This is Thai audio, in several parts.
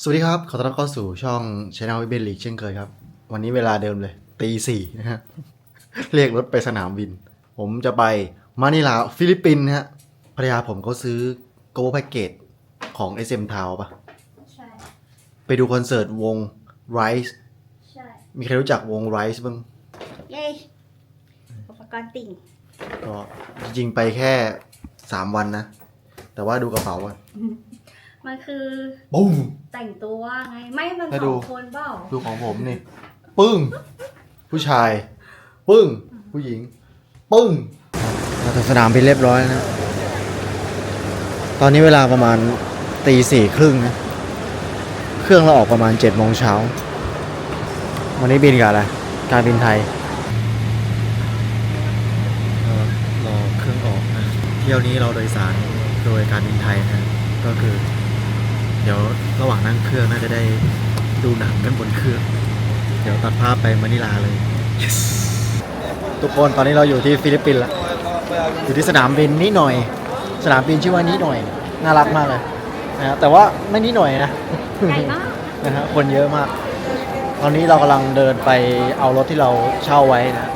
สวัสดีครับ ขอต้อนรับเข้าสู่ช่องช anel วิเบนลีกเช่นเคยครับ วันนี้เวลาเดิมเลยตีสี่นะฮะเรียกรถไปสนามบิน ผมจะไปมานิลาฟิลิปปินส์นะฮะภรรยาผมเขาซื้อโกลแพ็กเกจของ SM Town ปะใช่ ไปดูคอนเสิร์ตวง Rise ใช่ มีใครรู้จักวง Rise บ้าง เย้อุปกรณ์ติ่ง ก็จริงๆไปแค่3วันนะ แต่ว่าดูกระเป๋าอะ มันคือปุ้งแต่งตัวไง ไม่มันให้สดู องคนเปล่าดูของผมนี่ ปึ้ง ผู้ชาย ปึ้ง ผู้หญิง ปึ้งมาถึงสนามบินเรียบร้อยแล้วนะ ตอนนี้เวลาประมาณตีสี่ครึ่งนะ เครื่องเราออกประมาณเจ็ดโมงเช้า วันนี้บินกับอะไร การบินไทยรอเครื่องออกนะ เที่ยวนี้เราโดยสารโดยการบินไทยนะ ก็คือเดี๋ยวระหว่างนั่งเครื่องน่าจะได้ดูหนังกันบนเครื่อง เดี๋ยวตัดภาพไปมะนิลาเลย yes ทุกคนตอนนี้เราอยู่ที่ฟิลิปปินส์ละอยู่ที่สนามบินนิดหน่อย สนามบินชื่อว่านิดหน่อย น่ารักมากเลยนะฮะแต่ว่าไม่นิดหน่อยนะใหญ่มากนะฮะคนเยอะมาก ตอนนี้เรากำลังเดินไปเอารถที่เราเช่าไว้นะ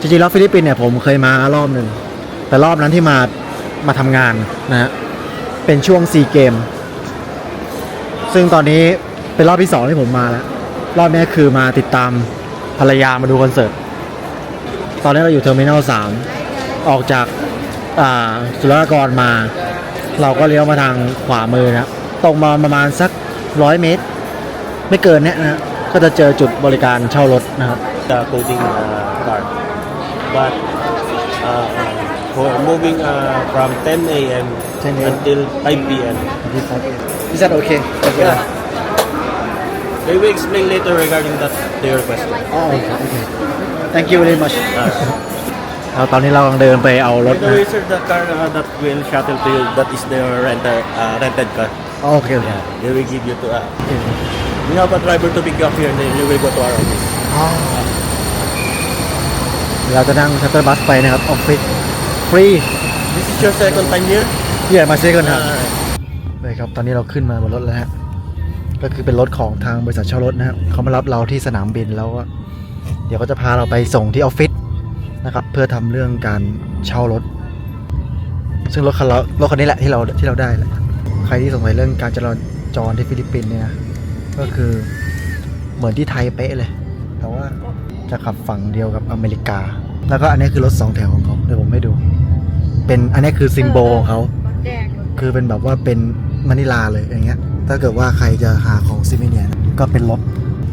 จริงๆแล้วฟิลิปปินส์เนี่ยผมเคยมารอบหนึ่งแต่รอบนั้นที่มามาทำงานนะฮะเป็นช่วงซีเกม ซึ่งตอนนี้เป็นรอบที่สองที่ผมมาแล้ว รอบนี้คือมาติดตามภรรยามาดูคอนเสิร์ต ตอนนี้เราอยู่เทอร์มินอลสามออกจากอ่าสุรากรมา เราก็เลี้ยวมาทางขวามือนะครับตรงมาประมาณสักร้อยเมตร ไม่เกินเนี้ยนะฮะก็จะเจอจุดบริการเช่ารถนะครับ the coding uh, card. But uh, for moving uh, from 10 a.m. 10 a.m. until 5 p.m. Is that okay? Yeah. We will explain later regarding that to your question. Oh, okay. okay. Thank you very much. Uh, เราตอนนี้เรากำลังเดินไปเอารถ by the นะ way, sir, the car uh, that will shuttle to you, that is their renter, uh, rented car. โอเคโอเค They will give you to. Uh, we have a driver to pick you up here, and then you will go to our office. เราจะนั่งชัตเตอร์บัสไปนะครับ ออฟฟิศฟรี This is your second time here. เยี่ยมาเซ็กันครับ Alright. เลยครับ ตอนนี้เราขึ้นมาบนรถแล้วฮะ ก็คือเป็นรถของทางบริษัทเช่ารถนะครับเขามารับเราที่สนามบินแล้วก็เดี๋ยวก็จะพาเราไปส่งที่ออฟฟิศนะครับ เพื่อทำเรื่องการเช่ารถ ซึ่งรถคันเรารถคันนี้แหละที่เราที่เราได้แหละใครที่สงสัยเรื่องการจราจรที่ฟิลิปปินส์เนี่ยนะก็คือเหมือนที่ไทยเป๊ะเลย แต่ว่าจะขับฝั่งเดียวกับอเมริกา แล้วก็อันนี้คือรถสองแถวของเขาเดี๋ยวผมให้ดู เป็นอันนี้คือซิมโบของเขาแดง คือเป็นแบบว่าเป็นมะนิลาเลยอย่างเงี้ย ถ้าเกิดว่าใครจะหาของซิมิเนียก็เป็นรถ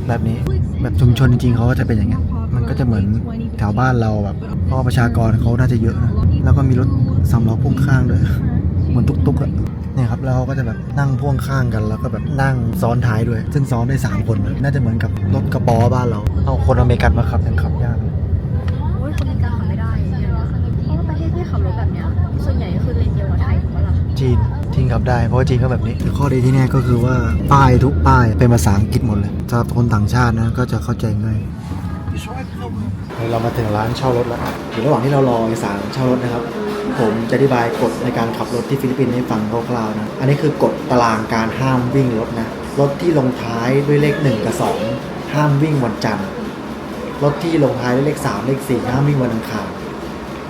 แบบนี้ แบบชุมชนจริงๆเขาก็จะเป็นอย่างเงี้ย มันก็จะเหมือนแถวบ้านเราแบบเพราะว่าประชากรเขาน่าจะเยอะนะ แล้วก็มีรถสำล้อพ่วงข้างด้วย เหมือนตุ๊กๆอะเนี่ยครับแล้วเขาก็จะแบบนั่งพ่วงข้างกันแล้วก็แบบนั่งซ้อนท้ายด้วย ซึ่งซ้อนได้สามคนน่าจะเหมือนกับรถกระป๋อบ้านเรา เอาคนอเมริกันมาขับยังขับยากเลยโอ้ยคนอเมริกันขับไม่ได้เพราะว่าประเทศที่ขับรถ ถูกปะล่ะจีนทิ้งขับได้ เพราะว่าจีนก็แบบนี้ ข้อดีที่เนี่ยก็คือว่าป้ายทุกป้ายเป็นภาษาอังกฤษหมดเลยสำหรับคนต่างชาตินะก็จะเข้าใจง่ายเรามาถึงร้านเช่ารถแล้วอยู่ระหว่างที่เรารอเอกสารเช่ารถนะครับ ผมจะอธิบายกฎในการขับรถที่ฟิลิปปินส์ให้ฟังคร่าวๆนะ อันนี้คือกฎตารางการห้ามวิ่งรถนะ รถที่ลงท้ายด้วยเลข 1 กับ 2 ห้ามวิ่งวันจันทร์ รถที่ลงท้ายด้วยเลข 3 เลข 4 ห้ามวิ่งวันอังคาร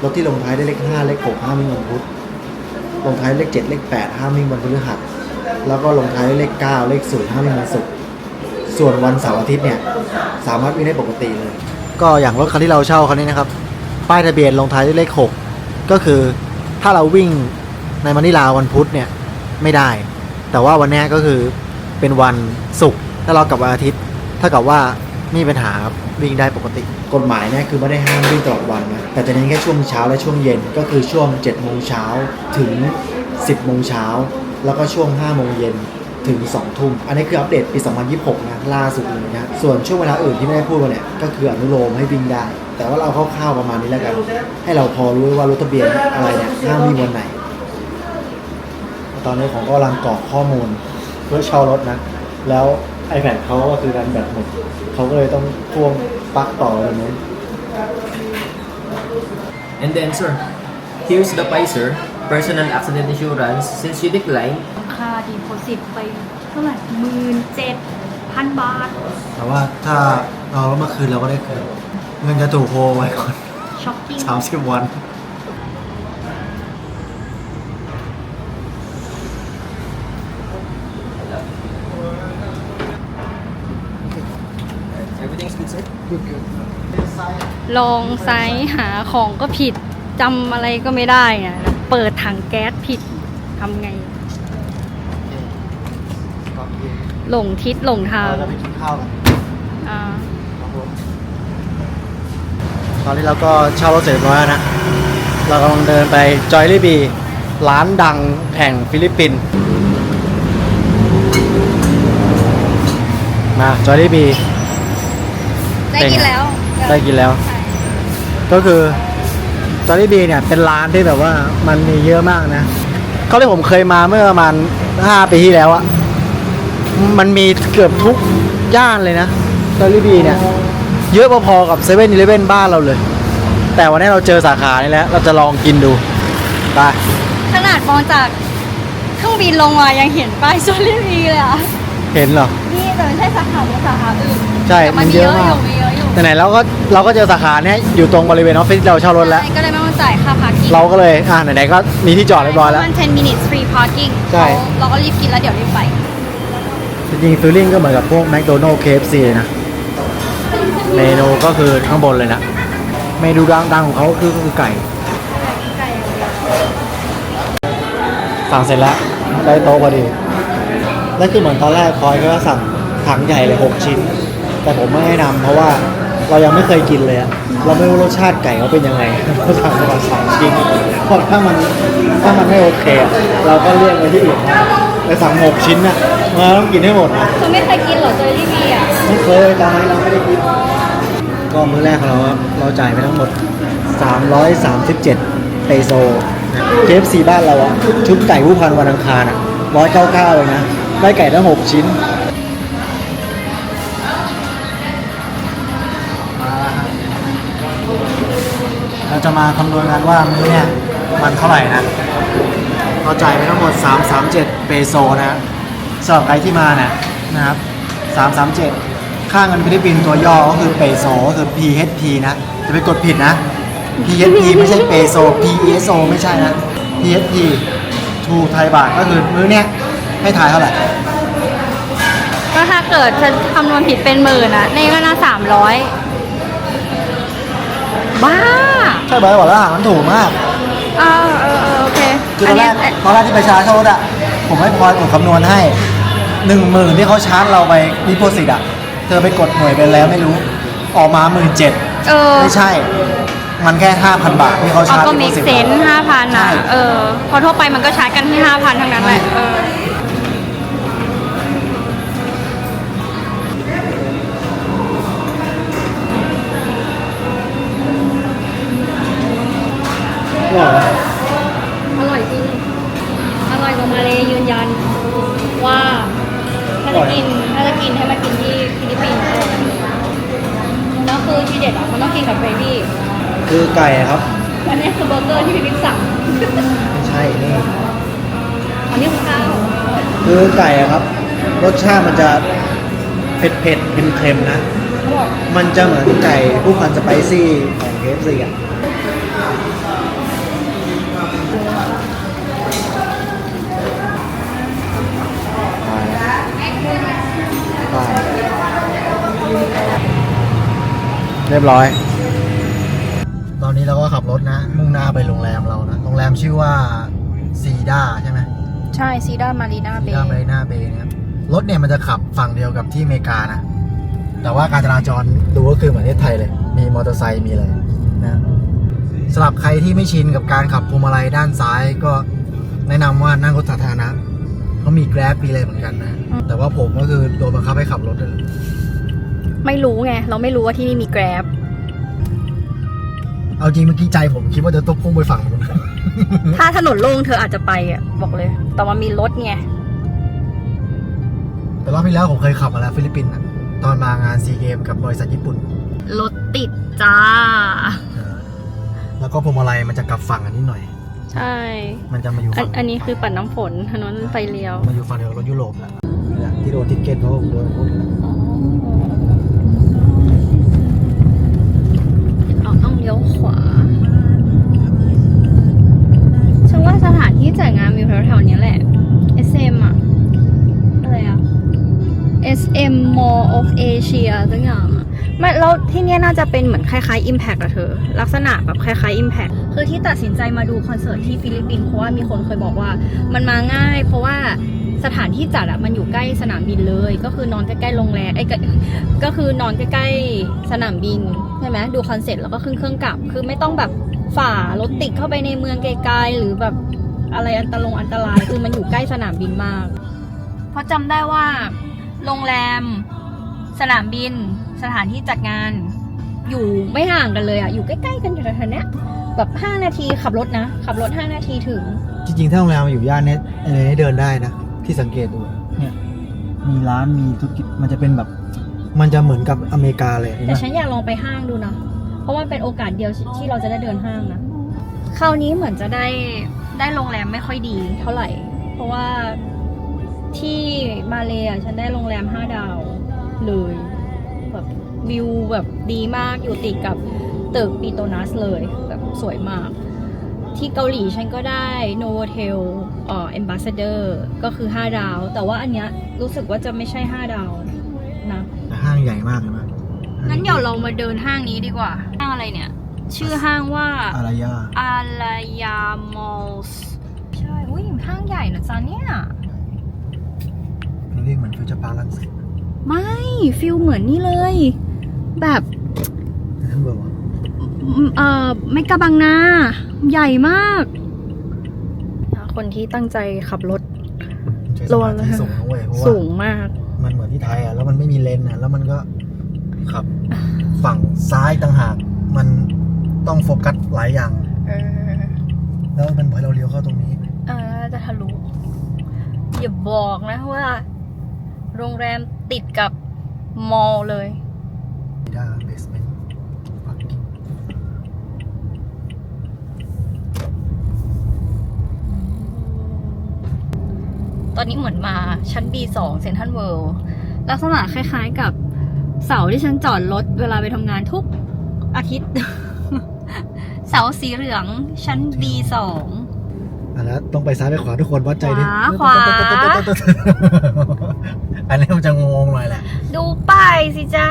รถที่ลงท้ายด้วยเลข 5 เลข 6 ห้ามวิ่งวันพุธ ลงท้ายเลข7เลข8ห้ามวิ่งวันพฤหัสแล้วก็ลงท้ายด้วยเลข9เลข0ห้ามวิ่งวันศุกร์ส่วนวันเสาร์อาทิตย์เนี่ยสามารถวิ่งได้ปกติเลย ก็อย่างรถคันที่เราเช่าคันนี้นะครับ ป้ายทะเบียนลงท้ายด้วยเลข6ก็คือถ้าเราวิ่งในมะนิลาวันพุธเนี่ยไม่ได้ แต่ว่าวันนี้ก็คือเป็นวันศุกร์ถ้าเรากลับวันอาทิตย์ถ้ากับว่า ไม่มีปัญหาครับวิ่งได้ปกติ กฎหมายเนี่ยคือไม่ได้ห้ามวิ่งตลอดวันนะแต่จะเน้นแค่ช่วงเช้าและช่วงเย็นก็คือช่วง7โมงเช้าถึง 10โมงเช้าแล้วก็ช่วง5โมงเย็นถึง2ทุ่ม อันนี้คืออัปเดตปี 2026 นะ ล่าสุดเลยนะ ส่วนช่วงเวลาอื่นที่ไม่ได้พูดมาเนี่ย ก็คืออนุโลมให้วิ่งได้ แต่ว่าเราคร่าวๆประมาณนี้แล้วกัน ให้เราพอรู้ว่ารถทะเบียนอะไรเนี่ยห้ามวิ่งวันไหน ตอนนี้ผมก็กำลังกรอกข้อมูล เพื่อเช่ารถนะ แล้ว iPad เขาก็คือดันแบตหมดเขาก็เลยต้องพ่วงปลั๊กต่อเลยนู้น And then, sir, here's the PISER, personal accident insurance. Since you decline, ค่าดีโพสิตไปเท่าไหร่หมื่นเจ็ดพันบาท แต่ว่าถ้าเราแล้วมาคืนเราก็ได้คืนเงินจะถูกโฮไว้ก่อนช้อปปิ้ง สามสิบวัน ลองไซส์หาของก็ผิดจำอะไรก็ไม่ได้อะเปิดถังแก๊สผิดทำไงหลงทิศหลงทางเราไปกินข้าวกันอ่าตอนนี้เราก็เช่ารถเสร็จเรียบร้อยแล้วนะ เรากำลังเดินไปจอยลี่บี ร้านดังแห่งฟิลิปปินส์มาจอยลี่บี ได้กินแล้ว ได้กินแล้ว ก็คือจอร์ y บีเนี่ยเป็นร้านที่แบบว่ามันมีเยอะมากนะเขาที่ผมเคยมาเมื่อประมาณ5ปีที่แล้วอะมันมีเกือบทุกย่านเลยนะจอร์ y บีเนี่ย เยอะพอๆกับเซเว่นอีเลฟเว่นบ้านเราเลย แต่วันนี้เราเจอสาขานี้แล้ว เราจะลองกินดูไปขนาดมองจากเครื่องบินลงมายังเห็นป้ายโซลิวีเลยอะเห็นเหรอ นี่แต่ไม่ใช่สาขานี้สาขาอื่นใช่แต่มันมันมีเยเยอะอะอมากยู่มีเยอะอยู่ ไหนๆเราก็เราก็เจอสาขาเนี้ยอยู่ตรงบริเวณออฟฟิศที่เราเช่ารถแล้ว ใช่ก็เลยไม่ต้องจ่ายค่าพาร์กิ้งเราก็เลยอะไหนๆก็มีที่จอดเรียบร้อยแล้ว มัน10 minutes free parking ใช่ เราก็รีบกินแล้วเดี๋ยวรีบไป จริงๆฟีลลิ่งก็เหมือนกับพวกแมคโดนัลด์เคฟซีเลยนะ เมนูก็คือข้างบนเลยนะ เมนูดังๆของเขาคือคือไก่ สั่งเสร็จแล้ว ได้โต๊ะพอดี แล้วคือเหมือนตอนแรกคอยก็สั่งถังใหญ่เลย 6 ชิ้น แต่ผมไม่ให้นำเพราะว่าเรายังไม่เคยกินเลยอะเราไม่รู้รสชาติไก่เขาเป็นยังไงเราสั่งไปก่อนสองชิ้นเพราะถ้ามันถ้ามันไม่โอเคอะเราก็เลี่ยงไปที่อื่นไปสั่งหกชิ้นน่ะมาต้องกินให้หมดนะเธอไม่เคยกินเหรอโซลิวีอะไม่เคยตอนนี้เราไม่ได้กินก็มื้อแรกของเราครับเราจ่ายไปทั้งหมด 337เปโซนะเคฟซีบ้านเราอะชุดไก่ผู้พันวันอังคารอะ199เลยนะได้ไก่ทั้ง6ชิ้น จะมาคำนวณกันว่ามื้อเนี่ยมันเท่าไหร่นะเราจ่ายไปทั้งหมด 337 เปโซนะสำหรับใครที่มาเนี่ยนะครับ 337 ค่าเงินฟิลิปปินส์ตัวย่อก็คือเปโซก็คือ PHP นะจะไปกดผิดนะ PHP ไม่ใช่เปโซ PESO ไม่ใช่นะ PHP ทูไทยบาทก็คือมื้อเนี้ยให้ถ่ายเท่าไหร่ก็ถ้าเกิดฉันคำนวณผิดเป็นหมื่นอะ นี่ก็น่าสามร้อยบ้า ใช่ไหมบอกแล้วอาหารมันถูกมากเออเออเออโอเคคือตอนแรกตอนแรกที่ไปชาร์จเช่ารถอะผมให้พลอยกดคำนวณให้หนึ่งหมื่นที่เขาชาร์จเราไปดิโพสิตอะเธอไปกดหน่วยไปแล้วไม่รู้ ออกมาหมื่นเจ็ดเออไม่ใช่ มันแค่5,000บาทที่เขาเขาชาร์จก็มี deposit เซนห้าพันใช่อะเออพอทั่วไปมันก็ชาร์จกันที่ห้าพันทั้งนั้นแหละเออ หรออร่อยจริง อร่อยกว่ามาเลยยืนยัน ว่าถ้าจะกินถ้าจะกินให้มากินที่ฟิลิปปินส์แล้วคือที่เด็ดอะมันต้องกินกับเบรดี้คือไก่อะครับ อันนี้คือเบอร์เกอร์ที่พี่บิ๊กสั่งไม่ใช่นี่ อันนี้คือข้าวคือไก่อะครับ รสชาติมันจะเผ็ดเผ็ดๆเค็มๆนะเขาบอกมันจะเหมือนไก่ผู้พันสไปซี่ของเคฟซีอะ เรียบร้อย ตอนนี้เราก็ขับรถนะ มุ่งหน้าไปโรงแรมเรานะ โรงแรมชื่อว่าซีดาใช่ไหมใช่ซีด้ามารีนาเบซีดาย์มารีนาเบย์นะครับรถเนี่ยมันจะขับฝั่งเดียวกับที่อเมริกานะ แต่ว่าการจราจรดูก็คือเหมือนประเทศไทยเลย มีมอเตอร์ไซค์มีอะไรนะสำหรับใครที่ไม่ชินกับการขับพวงมาลัยด้านซ้ายก็แนะนำว่านั่งรถสาธารณะ เขามีแกร็บมีอะไรเหมือนกันนะ แต่ว่าผมก็คือโดนบังคับให้ขับรถเลยไม่รู้ไง เราไม่รู้ว่าที่นี่มีแกร็บเอาจริงเมื่อกี้ใจผมคิดว่าจะต้องพุ่งไปฝั่งนู้นถ้าถนนโล่งเธออาจจะไปอะ บอกเลย แต่มันมีรถไง แต่รอบที่แล้วผมเคยขับมาแล้วฟิลิปปินส์อะตอนมางานซีเกมกับบริษัทญี่ปุ่น รถติดจ้า แล้วก็พวงมาลัยมันจะกลับฝั่งอันนี้หน่อย ใช่ มันจะมาอยู่อันฝั่งอันนี้คือปัดน้ำฝนถนนไฟเลี้ยว มาอยู่ฝั่งเดียวกับรถยุโรปแล้วเนี่ยที่โดนทิกเก็ตเขาโดนพวกนี้อ๋อเอาต้องเลี้ยวขวาฉันว่าสถานที่จัดงานอยู่แถวๆนี้แหละ SM อะอะไรอะ SM Mall of Asia สักอย่างอะ ไม่แล้วที่เนี้ยน่าจะเป็นเหมือนคล้ายๆ Impact อะเธอ ลักษณะแบบคล้ายๆ Impact คือที่ตัดสินใจมาดูคอนเสิร์ตที่ฟิลิปปินส์เพราะว่ามีคนเคยบอกว่ามันมาง่าย เพราะว่าสถานที่จัดอะมันอยู่ใกล้สนามบินเลย ก็คือนอนใกล้ๆโรงแรมไอ้ก็ก็คือนอนใกล้ๆสนามบินใช่ไหมดูคอนเสิร์ตแล้วก็ขึ้นเครื่องกลับ คือไม่ต้องแบบฝ่ารถติดเข้าไปในเมืองไกลๆหรือแบบอะไรอันตรายอันตรายคือมันอยู่ใกล้สนามบินมาก เพราะจำได้ว่า โรงแรม สนามบิน สถานที่จัดงานอยู่ไม่ห่างกันเลยอะ อยู่ใกล้ๆกันอยู่แถวๆเนี้ยแบบห้านาทีขับรถนะ ขับรถห้านาทีถึง จริงๆ ถ้าโรงแรมมันอยู่ย่านเนี้ยเออให้เดินได้นะ ที่สังเกตดูเนี่ยมีร้านมีธุรกิจมันจะเป็นแบบ มันจะเหมือนกับอเมริกาเลยเห็นแต่ไหมฉันอยากลองไปห้างดูนะ เพราะว่าเป็นโอกาสเดียวที่เราจะได้เดินห้างนะ คราวนี้เหมือนจะได้ได้โรงแรมไม่ค่อยดีเท่าไหร่ เพราะว่าที่มาเลยอะฉันได้โรงแรมห้าดาวเลยแบบ วิวแบบดีมากอยู่ติดกับตึกปีโตนัสเลยแบบสวยมาก ที่เกาหลีฉันก็ได้ Novotel เอ่อ Ambassador ก็คือ 5 ดาว แต่ว่าอันเนี้ยรู้สึกว่าจะไม่ใช่ 5 ดาวนะแต่ห้างใหญ่มากเลยมั้ยงั้นเดี๋ยวเรามาเดินห้างนี้ดีกว่า ห้างอะไรเนี่ย ชื่อห้างว่า อารยาอารายามอลส์ใช่อุ้ยห้างใหญ่นะจ๊ะเนี่ยเรียกเหมือนฟิวเจอร์พาร์คลังสิตไม่ฟิลเหมือนนี่เลย แบบท่านบอกว่าเอ่อไม่กะบังนาใหญ่มาก คนที่ตั้งใจขับรถใช้สมาธิสูงนะเว้ยเพราะว่าสูงมาก มันเหมือนที่ไทยอะแล้วมันไม่มีเลนอะ แล้วมันก็ขับฝั่งซ้ายต่างหาก มันต้องโฟกัสหลายอย่างเออแล้วมันบอกให้เราเลี้ยวเข้าตรงนี้เออจะทะลุอย่าบอกนะว่า โรงแรมติดกับมอลล์เลย ด้าเบสเมนต์พาร์กิ้งตอนนี้เหมือนมาชั้น B2 เซนทันเวิลด์ลักษณะคล้ายๆกับเสาที่ฉันจอดรถเวลาไปทำงานทุกอาทิตย์ เสาสีเหลืองชั้น B2 อะแล้วต้องไปซ้ายไปขวาทุกคนวัดใจดิขวาขวา อันนี้มันจะงงๆหน่อยแหละ ดูป้ายสิจ้า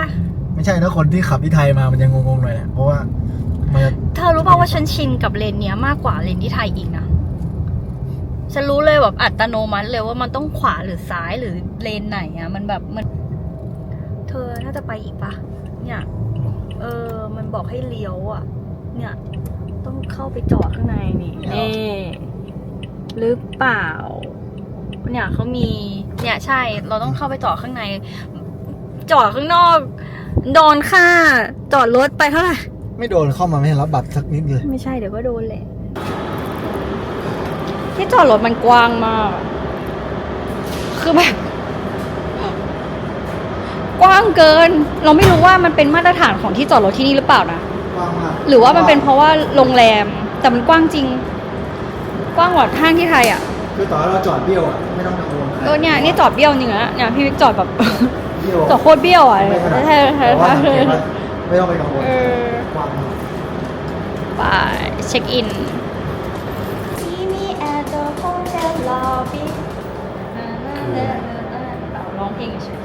ไม่ใช่นะคนที่ขับที่ไทยมามันจะงงๆหน่อยแหละเพราะว่ามันจะเธอรู้ป่าวว่าฉันชินกับเลนเนี้ยมากกว่าเลนที่ไทยอีกนะฉันรู้เลยแบบอัตโนมัติเลยว่ามันต้องขวาหรือซ้ายหรือเลนไหนอะมันแบบมัน เธอน่าจะไปอีกปะเนี่ยเออ มันบอกให้เลี้ยวอะเนี่ย ต้องเข้าไปจอดข้างในนี่นี่หรือเปล่า เนี่ยเขามี เนี่ยใช่ เราต้องเข้าไปจอดข้างใน จอดข้างนอก โดนค่าจอดรถไปเท่าไหร่ ไม่โดนเข้ามาไม่ให้รับบัตรสักนิดเลย ไม่ใช่เดี๋ยวก็โดนแหละ ที่จอดรถมันกว้างมาก คือแบบ กว้างเกิน เราไม่รู้ว่ามันเป็นมาตรฐานของที่จอดรถที่นี่หรือเปล่านะ กว้างมากหรือว่ามันเป็นเพราะว่าโรงแรม แต่มันกว้างจริง กว้างกว่าห้างที่ไทยอะ คือต่อให้เราจอดเบี้ยวอะไม่ต้องกังวลเออเนี่ยนี่จอดเบี้ยวจริงนะเนี่ยพี่วิกจอดแบบเบี้ยวจอดโคตรเบี้ยวอะไม่ขนาดใช่ใช่แต่ว่าใช่สังเกตว่าไม่ต้องไปกังวลเออกว้างมากไปเช็คอิน See me at the hotel lobby ร้องเพลงเฉย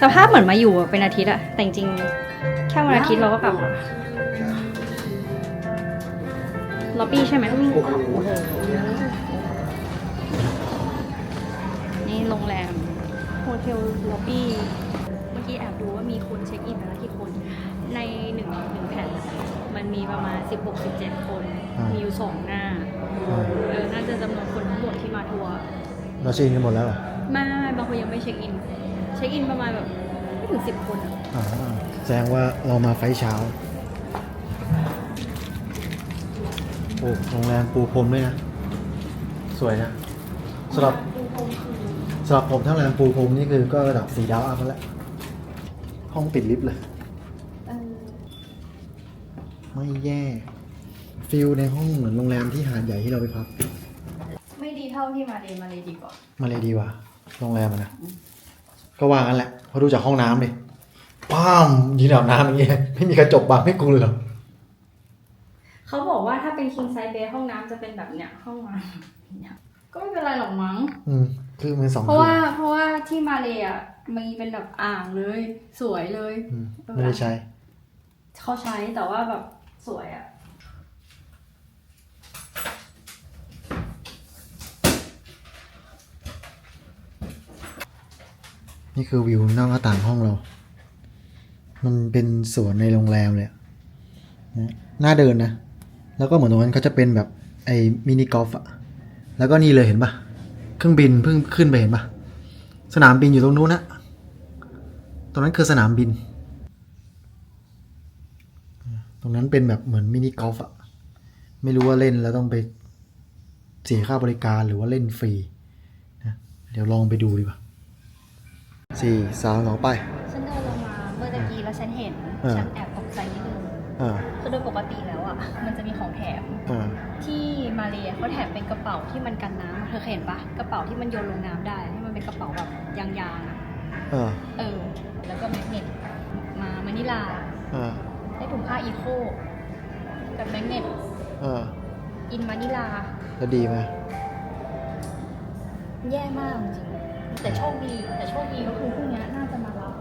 สภาพเหมือนมาอยู่เป็นอาทิตย์อะแต่จริงๆแค่วันอาทิตย์เราก็กลับมาล็อบบี้ใช่ไหมโอ้โหนี่โรงแรม โฮเทลล็อบบี้ มันมีประมาณ 16-17 คนมีอยู่สองหน้าเออน่าจะจำนวนคนทั้งหมดที่มาทัวร์เราชินกันหมดแล้วเหรอไม่ไม่ไม่บางคนยังไม่เช็คอิน เช็คอินประมาณแบบไม่ถึงสิบคนอะอ่าแสดงว่าเรามาไฟล์เช้าโอ้โรงแรมปูพรมด้วยนะ สวยนะสำหรับสำหรับผมถ้าโรงแรมปูพรมนี่คือก็ระดับสี่ดาวอัพแล้ว ห้องติดลิฟต์เลย ไม่แย่ ฟิลในห้องเหมือนโรงแรมที่หาดใหญ่ที่เราไปพัก ไม่ดีเท่าที่มาเลยมาเลยดีกว่า มาเลยดีกว่าโรงแรมอะนะ ก็ว่างั้นแหละเพราะดูจากห้องน้ำดิป้ามยืนอาบน้ำอย่างเงี้ยไม่มีกระจกบังให้กูเลยเหรอเขาบอกว่าถ้าเป็น king size bed ห้องน้ำจะเป็นแบบเนี้ยห้องน้ำเนี่ยก็ไม่เป็นไรหรอกมั้ง อืม คือมันสองเพราะว่าคืนเพราะว่าที่มาเลยอะมีเป็นแบบอ่างเลย สวยเลยอืมไม่ได้ใช้เขาใช้แต่ว่าแบบ สวยอะ นี่คือวิวนอกหน้าต่างห้องเรา มันเป็นสวนในโรงแรมเลยอะนะน่าเดินนะ แล้วก็เหมือนตรงนั้นเขาจะเป็นแบบไอ้มินิกอล์ฟอะแล้วก็นี่เลยเห็นปะเครื่องบินเพิ่งขึ้นไปเห็นปะสนามบินอยู่ตรงนู้นนะตรงนั้นคือสนามบิน รงนั้นเป็นแบบเหมือนมินิกอล์ฟอะไม่รู้ว่าเล่นแล้วต้องไปเสียค่าบริการหรือว่าเล่นฟรีนะเดี๋ยวลองไปดูดีกว่าสี่สามสองไปฉันเดินลงมาเมื่อตะกี้แล้วฉันเห็นเออฉันแอบตกใจนิดนึงอ่าคือโดยปกติแล้วอะ มันจะมีของแถมอ่าที่มาเลเขาแถมเป็นกระเป๋าที่มันกันน้ำเธอเคยเห็นปะกระเป๋าที่มันโยนลงน้ำได้ที่มันเป็นกระเป๋าแบบยางๆอะอ่าเออ แล้วก็แมกเนตมามานิลาอ่าได้ ถุงผ้าอีโคกับแมกเนตอ่าอินมานิลาแล้วดีไหมแย่มากจริงๆแต่โชคดีแต่โชคดีก็คือพรุ่งนี้น่าจะมารับ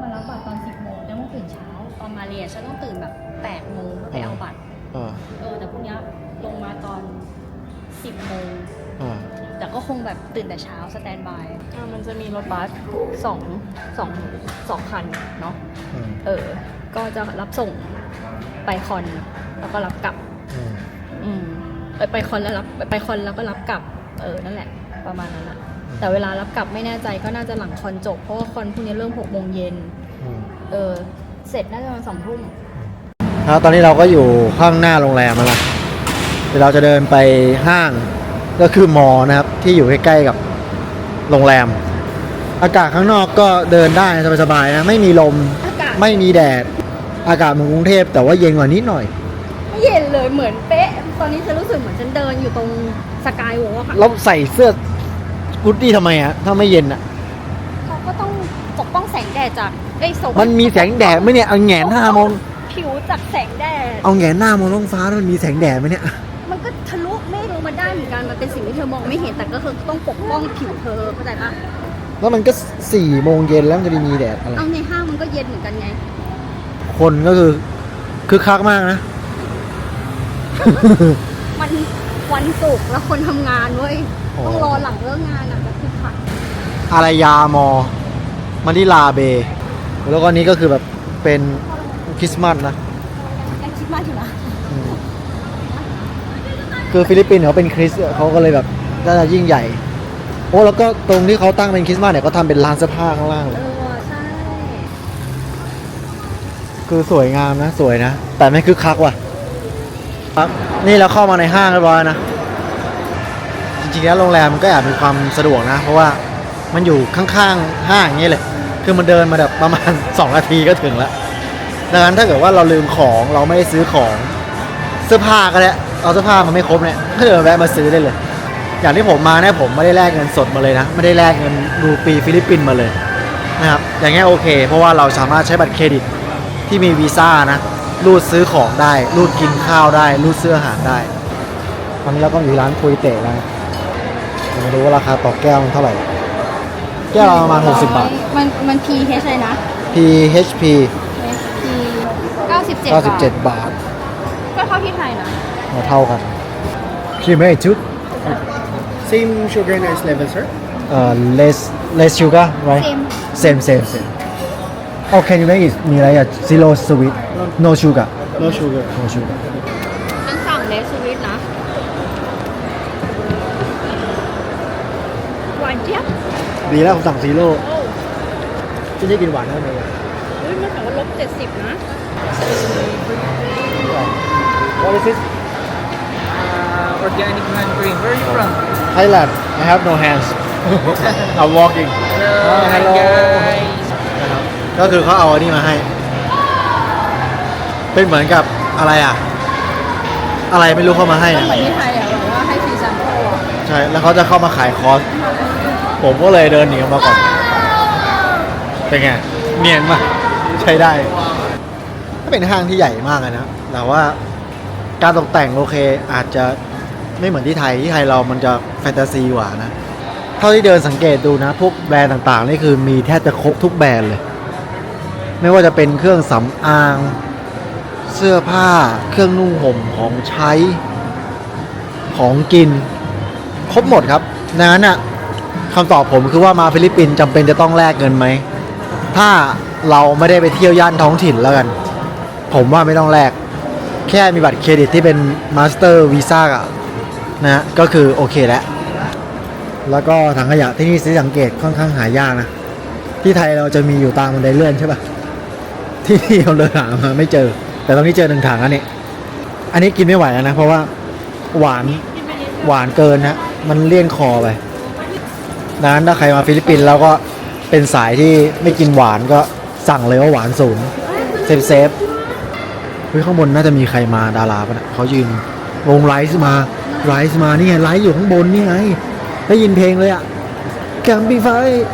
มารับบัตรตอนสิบโมงแล้วต้องตื่นเช้าตอนมาเรียนฉันต้องตื่นแบบแปดโมงเพื่อไปเอาบัตรอ่าเออแต่พรุ่งนี้ลงมาตอนสิบโมงอ่าแต่ก็คงแบบตื่นแต่เช้าสแตนบายมันจะมีรถบัสสองสองสองคันเนาะอืมเออ ก็จะรับส่งไปคอนแล้วก็รับกลับ อืมอืมเออไปคอนแล้วรับไปคอนแล้วก็รับกลับ เออนั่นแหละ ประมาณนั้นอะแต่เวลารับกลับไม่แน่ใจก็น่าจะหลังคอนจบเพราะว่าคอนพรุ่งนี้เริ่มหกโมงเย็นอืมเออ เสร็จน่าจะประมาณสองทุ่มครับตอนนี้เราก็อยู่ข้างหน้าโรงแรมมาละเดี๋ยวเราจะเดินไปห้างก็คือมอนะครับที่อยู่ใกล้ๆกับโรงแรม อากาศข้างนอกก็เดินได้สบายๆนะไม่มีลมอากาศไม่มีแดด อากาศเหมือนกรุงเทพแต่ว่าเย็นกว่านิดหน่อย ไม่เย็นเลยเหมือนเป๊ะ ตอนนี้ฉันรู้สึกเหมือนฉันเดินอยู่ตรงสกายวอล์กอะแล้วใส่เสื้อกุดดี้ทำไมอะถ้าไม่เย็นอะเขาก็ต้องปกป้องแสงแดดจากไอ้ยสมันมีแสงแดดไหมเนี่ยเอาแหงนหน้ามองผิวจากแสงแดด เอาแหงนหน้ามองท้องฟ้าแล้วมันมีแสงแดดไหมเนี่ยมันก็ทะลุเมฆลงมาได้เหมือนกัน มันเป็นสิ่งที่เธอมองไม่เห็นแต่ก็คือต้องปกป้องผิวเธอเข้าใจปะแล้วมันก็สี่โมงเย็นแล้วมันจะได้มีแดดอะไรเอาในห้างมันก็เย็นเหมือนกันไง คนก็คือคือคักมากนะมันวันศุกร์แล้วคนทำงานเว้ยอ๋อต้องรอหลังเลิกงานอะก็คือผักอารยามอมานิลาเบย์แล้วก็นี้ก็คือแบบเป็นคริสต์มาสนะยังคิดมากอยู่นะอืมคือฟิลิปปินส์เขาเป็นคริสต์เขาก็เลยแบบน่าจะยิ่งใหญ่ โอ้แล้วก็ตรงที่เขาตั้งเป็นคริสต์มาสเนี่ยก็ทำเป็นร้านเสื้อผ้าข้างล่างเลเอยอใช่ คือสวยงามนะสวยนะ แต่ไม่คึกคักว่ะครับนี่เราเข้ามาในห้างเรียบร้อยนะ จริงๆแล้วโรงแรมมันก็แอบมีความสะดวกนะ เพราะว่ามันอยู่ข้างๆห้างอย่างนี้เลยคือมันเดินมาแบบประมาณ 2 นาทีก็ถึงแล้วดังนั้นถ้าเกิดว่าเราลืมของเราไม่ได้ซื้อของเสื้อผ้าก็ได้วเอาเสื้อผ้ามาไม่ครบเนี่ยก็เดินแวะมาซื้อได้เลย อย่างที่ผมมาเนี่ยผมไม่ได้แลกเงินสดมาเลยนะ ไม่ได้แลกเงินรูปีฟิลิปปินส์มาเลยนะครับอย่างเงี้ยโอเค เพราะว่าเราสามารถใช้บัตรเครดิต ที่มีวีซ่านะรูดซื้อของได้ รูดกินข้าวได้ รูดซื้ออาหารได้ตอนนี้เราก็อยู่ร้านคุยเตะแล้วยังไม่รู้ว่าราคาต่อแก้วมันเท่าไหร่ แก้วละประมาณ60 บาท มันมัน PH เลยนะ PHP P 97บาท97 บาท ก็เท่าที่ไทยนะเราเท่ากันชิมไหมชุด Same sugar and ice level, sir. เอ่อ less less sugar right Same same same oh can you make it มีอะไรอะ zero sweet no sugar No sugar. no sugar ฉันสั่งเลสวิตนะ หวานเจี๊ยบดีแล้วผมสั่ง zero ที่ได้กินหวานเท่าไหร่เฮ้ยมันแต่ว่าลบเจ็ดสิบนะ What is this Uh, organic hand cream. Where are you from? Thailand I have no hands I'm walking Hello, Oh, hi hello. guys. นะครับก็คือเขาเอาอันนี้มาให้ เป็นเหมือนกับอะไรอะ อะไรไม่รู้เข้ามาให้ก็อะเหมือนที่ไทยอะแบบว่าให้ฟรีแซมเปิลอะใช่ แล้วเขาจะเข้ามาขายคอร์สผมก็เลยเดินหนีออกมาก่อน เป็นไง เนียนมากใช้ได้ถ้าเป็นห้างที่ใหญ่มากเลยนะ แต่ว่าการตกแต่งโอเคอาจจะไม่เหมือนที่ไทย ที่ไทยเรามันจะแฟนตาซีกว่านะ เท่าที่เดินสังเกตดูนะ พวกแบรนด์ต่างๆ นี่คือมีแทบจะครบทุกแบรนด์เลย ไม่ว่าจะเป็นเครื่องสำอาง เสื้อผ้า เครื่องนุ่งห่มของใช้ ของกิน ครบหมดครับดังนั้นอะคำตอบผมคือว่ามาฟิลิปปินส์จำเป็นจะต้องแลกเงินไหม ถ้าเราไม่ได้ไปเที่ยวย่านท้องถิ่นแล้วกัน ผมว่าไม่ต้องแลก แค่มีบัตรเครดิตที่เป็นมาสเตอร์วีซ่าอะนะฮะก็คือโอเคแล้ว แล้วก็ถังขยะที่นี่สิสังเกตค่อนข้างหายากนะ ที่ไทยเราจะมีอยู่ตามบันไดเลื่อนใช่ป่ะ ที่นี่เราเลยหามาไม่เจอ แต่ตรงนี้เจอหนึ่งถังอันนี้อันนี้กินไม่ไหวแล้วนะ เพราะว่าหวานหวานเกินนะมันเลี่ยนคอไปดังนั้นถ้าใครมาฟิลิปปินส์แล้วก็เป็นสายที่ไม่กินหวานก็สั่งเลยว่าหวานศูนย์เซฟเซฟเฮ้ยข้างบนน่าจะมีใครมาดาราปะนะเขายืนวงไลฟ์มาไลฟ์มานี่ไงไลฟ์อยู่ข้างบนนี่ไงได้ยินเพลงเลยอะแกมปิ้งไฟ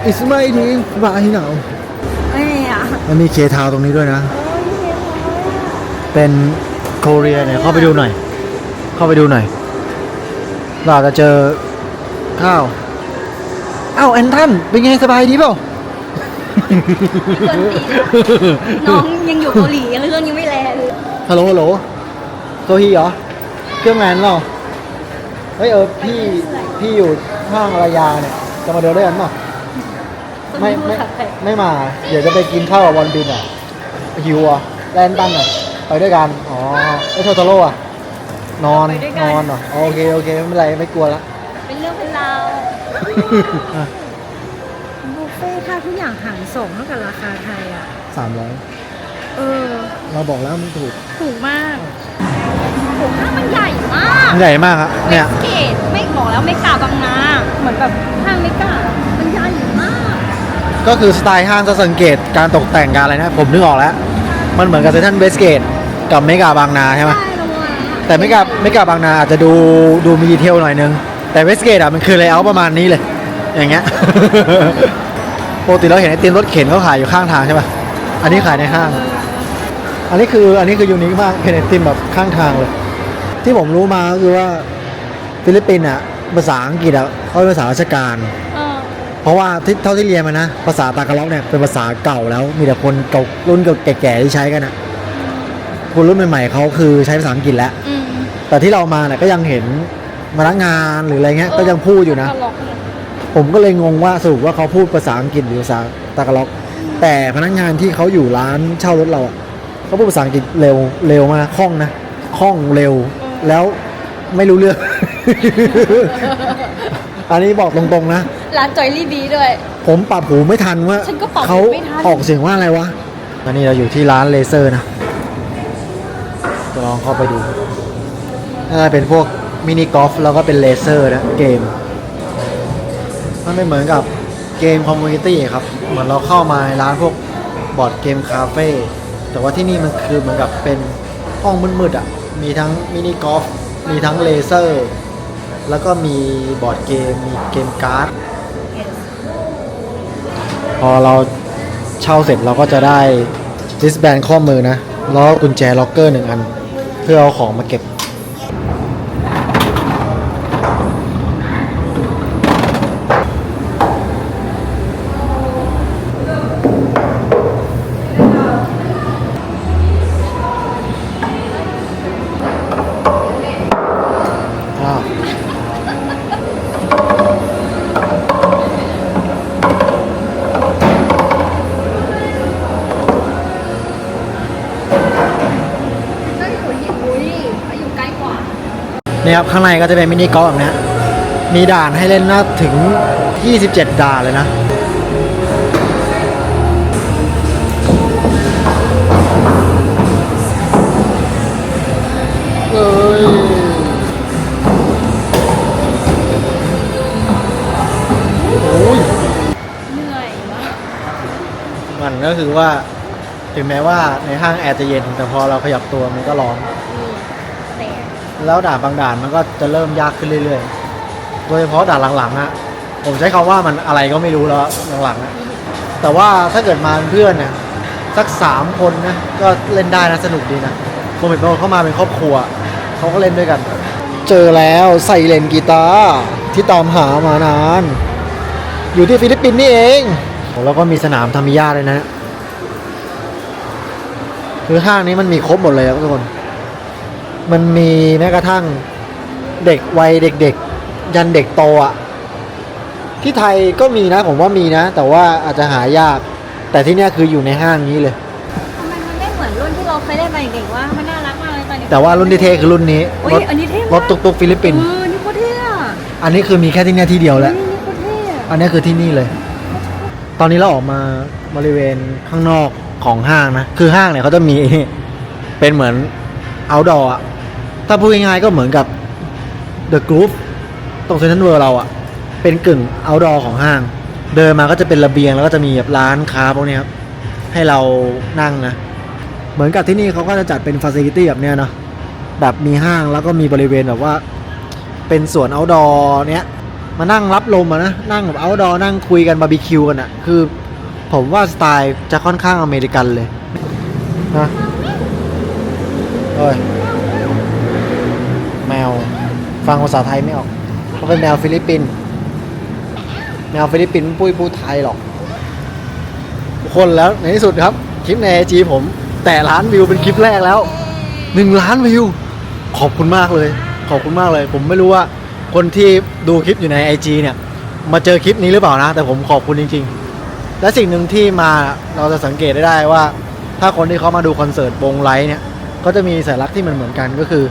อิสไม่ทีบาที่หนาวไม่ อะมันมีเคทาวตรงนี้ด้วยนะ เป็นโคเรียเนี่ยเข้าไปดูหน่อย เข้าไปดูหน่อยเราอาจจะเจอข้าวเอ้าแอนทันเป็นไงสบายดีเปล่าน้องยังอยู่เกาหลียังเรื่องยังไม่แลเลยฮัลโหลฮัลโหลโซฮีเหรอเครื่องงานเราเฮ้ยเออพี่พี่อยู่ห้างระยาเนี่ยจะมาเดินด้วยกันเปล่า ไม่ไม่ไม่มา เดี๋ยวจะไปกินข้าวกับวันบินอะหิวอะแลนตันอะไปด้วยกัน อ๋อไอ้โทโตโร่อะ นอนนอนเหรอโอเคโอเคไม่เป็นไรไม่กลัวละ เป็นเรื่องเป็นราวอะบุฟเฟ่ต์ถ้าทุกอย่างหารสองเท่ากับราคาไทยอะ สามร้อยเออ เราบอกแล้วมันถูกถูกมากผมห้างมันใหญ่มากมันใหญ่มากครับเวเนี่ยสเกตไม่บอกแล้วไม่กล้าบางนา เหมือนแบบห้างไม่กล้ามันใหญ่มา ก็คือสไตล์ห้างจะสังเกตการตกแต่งการอะไรนะ ผมนึกออกแล้ว มันเหมือนกับเซนทรัลเวสเกตกับเมกาบางนาใช่ไหมแต่ไม่กับไม่กับบางนาอาจจะดูดูมีดีเทลหน่อยนึง แต่เวสเกตอะมันคือเลเยอร์ประมาณนี้เลย อย่างเงี้ยปกติเราเห็นไอติมรถเข็นเขาขายอยู่ข้างทางใช่ป่ะอันนี้ขายในห้าง อันนี้คืออันนี้คือยูนิคมากเห็นไอติมแบบข้างทางเลย ที่ผมรู้มาก็คือว่าฟิลิปปินส์อะภาษาอังกฤษอะเขาเป็นภาษาราชการ เออเพราะว่าที่เท่าที่เรียนมานะ ภาษาตากาล็อกเนี่ยเป็นภาษาเก่าแล้ว มีแต่คนเก่ารุ่นแก่ๆที่ใช้กันอะคนรุ่นใหม่ๆเขาคือใช้ภาษาอังกฤษแล้ว อืมแต่ที่เรามาเนี่ยก็ยังเห็นพนักงานหรืออะไรเงี้ยก็ยังพูดอยู่นะ ตลกเลยผมก็เลยงงว่าสรุปว่าเขาพูดภาษาอังกฤษหรือภาษาตากาล็อก แต่พนักงานที่เขาอยู่ร้านเช่ารถเราอะเขาพูดภาษาอังกฤษเร็วเร็วมากคล่องนะคล่องเร็ว แล้วไม่รู้เรื่อง อันนี้บอกตรงๆนะ ร้านจอยลี่บีด้วย ผมปรับหูไม่ทันว่าฉันก็ปรับหูเขาไม่ทัน ออกเสียงว่าอะไรวะอันนี้เราอยู่ที่ร้านเลเซอร์นะจะลองเข้าไปดูน่าจะเป็นพวกมินิกอล์ฟแล้วก็เป็นเลเซอร์นะเกม มันไม่เหมือนกับเกมคอมมูนิตี้ครับ เหมือนเราเข้ามาในร้านพวกบอร์ดเกมคาเฟ่แต่ว่าที่นี่มันคือเหมือนกับเป็นห้องมืดๆอะ มีทั้งมินิกอล์ฟมีทั้งเลเซอร์ แล้วก็มีบอร์ดเกม มีเกมการ์ดพ อเราเช่าเสร็จเราก็จะได้ลิสแบนข้อมือนะ แล้วก็กุญแจล็อกเกอร์หนึ่งอัน เพื่อเอาของมาเก็บ นี่ครับข้างในก็จะเป็นมินิกอล์ฟแบบเนี้ยมีด่านให้เล่นน่าถึง 27 ด่านเลยนะเอ้ยโอ้ยเหนื่อยมากมันก็คือว่าถึงแม้ว่าในห้างแอร์จะเย็น แต่พอเราขยับตัวมันก็ร้อนแต่ แล้วด่านบางด่านมันก็จะเริ่มยากขึ้นเรื่อยๆ โดยเฉพาะด่านหลังๆอะผมใช้คำว่ามันอะไรก็ไม่รู้แล้วหลังๆอะแต่ว่าถ้าเกิดมาเพื่อนเนี่ยสักสามคนนะก็เล่นได้นะสนุกดีนะผมเห็นบางเข้ามาเป็นครอบครัวเขาก็เล่นด้วยกัน เจอแล้วใส่เลนกีตาร์ที่ตามหามานาน อยู่ที่ฟิลิปปินส์นี่เองแล้วก็มีสนามทามิยาเลยนะ คือห้างนี้มันมีครบหมดเลยครับทุกคน มันมีแม้กระทั่งเด็กวัยเด็กๆ ยันเด็กโตอะที่ไทยก็มีนะผมว่ามีนะ แต่ว่าอาจจะหายาก แต่ที่เนี้ยคืออยู่ในห้างนี้เลย ทำไมมันไม่เหมือนรุ่นที่เราเคยได้ไปเด็กๆว่ามันน่ารักมากเลยตอนนี้แต่ว่ารุ่นที่เท่คือรุ่นนี้อุ๊ยรถอันนี้เท่มาก รถตุกๆฟิลิปปินส์เออนี่โคตรเท่อะอันนี้คือมีแค่ที่เนี้ยที่เดียวแล้วนี่นี่โคตรเท่อะอันนี้คือที่นี่เลย ตอนนี้เราออกมาบริเวณข้างนอกของห้างนะ คือห้างเนี่ยเขาจะมี เป็นเหมือน outdoor อะ ถ้าพูดง่ายๆก็เหมือนกับ The Groove ตรงเซ็นทรัลเวิลด์เราอะเป็นกึ่ง outdoor ของห้าง เดินมาก็จะเป็นระเบียงแล้วก็จะมีแบบร้านค้าพวกนี้ครับ ให้เรานั่งนะ เหมือนกับที่นี่เขาก็จะจัดเป็นฟ a ซิลิตี้แบบเนี้ยเนาะแบบมีห้างแล้วก็มีบริเวณแบบว่า เป็นสวน outdoor เนี้ยมานั่งรับลมอะนะ นั่งแบบ outdoor นั่งคุยกันบาร์บีคิวกันอะคือ ผมว่าสไตล์จะค่อนข้างอเมริกันเลยนะเอ้ย ฟังภาษาไทยไม่ออกเขาเป็นแมวฟิลิปปินส์แมวฟิลิปปินส์ปุ้ยพูดไทยหรอกคนแล้วในที่สุดครับ คลิปในไอจีผม แต่ล้านวิวเป็นคลิปแรกแล้วหนึ่งล้านวิว ขอบคุณมากเลย ขอบคุณมากเลย ผมไม่รู้ว่าคนที่ดูคลิปอยู่ในไอจเนี่ยมาเจอคลิปนี้หรือเปล่านะ แต่ผมขอบคุณจริง ๆ และสิ่งหนึ่งที่มาเราจะสังเกตได้ได้ว่า ถ้าคนที่เขามาดูคอนเสิร์ตวงไลท์เนี่ยก็จะมีสัญลักษณ์ที่มันเหมือนกันก็คือ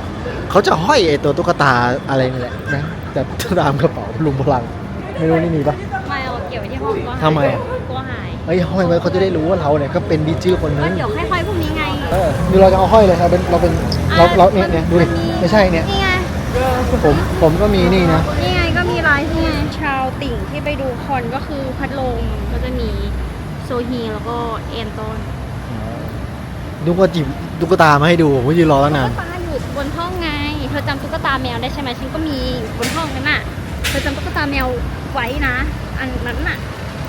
เขาจะห้อยไอตัวตุ๊กตาอะไรนี่แหละนะแบบตามกระเป๋าลุงพลัง ไม่รู้นี่มีปะ ไม่เอาเก็บไว้ที่ห้องก็หายทำไมอะ กลัวหายเอ้ยห้อยไว้เขาจะได้รู้ว่าเราเนี่ยก็เป็นดีจื้อคนนึก็งเดี๋ยวค่อยๆพรุ่งนี้ไงเออคือเราจะเอาห้อยเลยครับเป็นเราเป็นเราเราเนี่ยเนี่ยดูดิไม่ใช่เนี่ยนี่ไง ผมผมก็มีนี่นะ นี่ไงก็มีไลฟ์นี่ไงชาวติ่งที่ไปดูคอนก็คือพัดลมก็จะมีโซฮีแล้วก็เอนตอนดูว่าจิบตุ๊กตามาให้ดูผมก็ยืนรอตั้งนานตุ๊กตาอยู่บนห้องไงเธอจำตุ๊กตาแมวได้ใช่ไหมฉันก็มีบนห้องนั้นน่ะ เธอจำตุ๊กตาแมวไว้นะ อันนั้นน่ะ